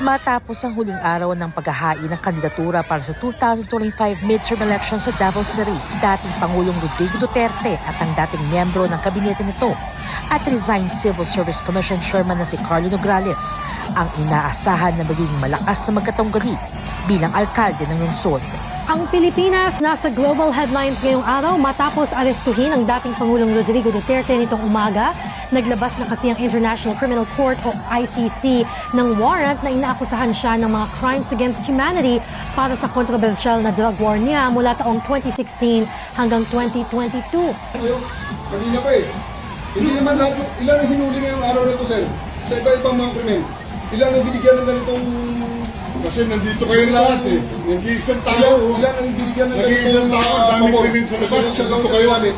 Matapos ang huling araw ng paghahain ng kandidatura para sa 2025 midterm election sa Davao City, dating Pangulong Rodrigo Duterte at ang dating miyembro ng kabinete nito at resigned Civil Service Commission Chairman na si Carlo Nograles ang inaasahan na magiging malakas na magkatunggali bilang alkalde ng lungsod. Ang Pilipinas nasa global headlines ngayong araw matapos arestuhin ang dating Pangulong Rodrigo Duterte nitong umaga. Naglabas na kasi ang International Criminal Court o ICC ng warrant na inaakusahan siya ng mga crimes against humanity para sa kontrobersyal na drug war niya mula taong 2016 hanggang 2022. Kayo, kanina pa eh. Hindi naman lahat, ilan ang hinuli ngayong araw na to, sir? Sa iba-ibang mga krimen. Ilan ang binigyan ng ganitong... Kasi nandito kayo lahat eh. Nag-iisang Ilan, tao. ilan ang binigyan ng Nag-iisang ganitong... tao, ah, daming pabor? krimen sa labas, nandito kayo. Iwanet.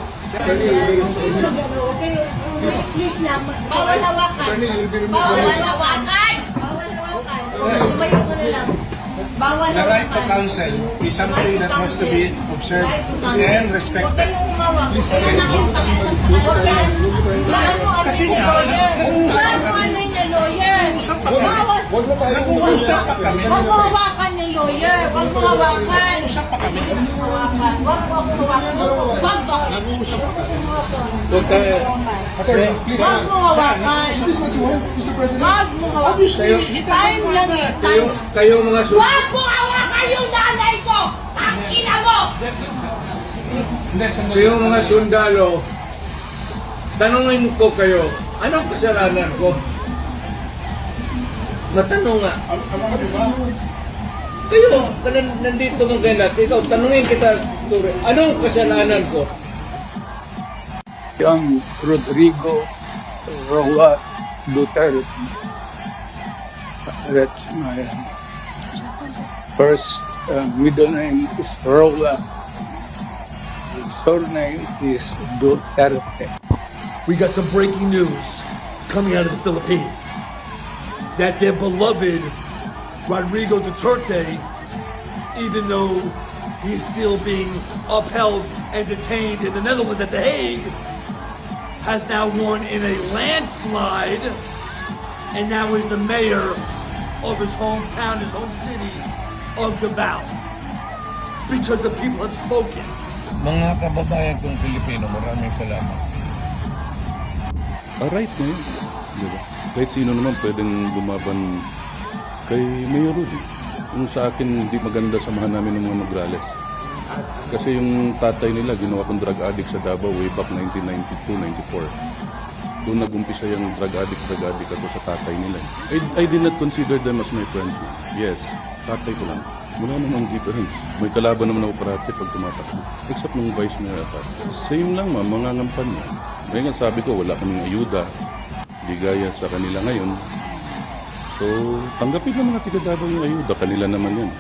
Please lang. Bawal hawakan. Bawal hawakan. Bawal hawakan. Tumayo ka na lang. Bawal The right to hawakan. counsel is something that has to be observed and respected. Gaano ano Kasi nga, nag-uusap Gaano kami. Huwag na tayo Nag-uusap pa kami. Huwag mo hawakan yung lawyer. Huwag mo hawakan. Nag-uusap pa kami. Huwag mo hawakan. Huwag mo hawakan. Huwag ba? Nag-uusap pa kami. Attorney, please stand. mo hawakan. Is this what you want, Mr. President? Huwag mo hawakan. Time lang eh. Kayo mga su... Huwag mo hawakan yung nanay ko! Ang ina mo! Kayo mga sundalo, tanungin ko kayo, anong kasalanan ko? Matanong nga. Kayo, nandito mga ganat, ikaw, tanungin kita, anong kasalanan ko? Young Rodrigo Roa Duterte. That's my first uh, middle name is Roa. Surname is Duterte. we got some breaking news coming out of the Philippines that their beloved Rodrigo Duterte, even though he's still being upheld and detained in the Netherlands at The Hague, has now won in a landslide and now is the mayor of his hometown, his home city of Davao. Because the people have spoken. Mga kababayan kong Pilipino, maraming salamat. Ah, right na yun. Di ba? Kahit sino naman pwedeng lumaban kay Mayor Rudy. Yung sa akin, hindi maganda samahan namin ng mga Nograles. Kasi yung tatay nila, ginawa kong drug addict sa Davao way back 1992-94. Doon nag-umpisa yung drug addict, drug addict ako sa tatay nila. I, I did not consider them as my friends. Yes, tatay ko lang. Wala namang difference. May kalaban naman ako parati pag tumatakbo. Except nung vice mayor ako. Same lang ma, mga ngampan niya. Ngayon nga sabi ko, wala kaming ayuda. Di gaya sa kanila ngayon. So, tanggapin ng mga tiga yung ayuda. Kanila naman yan.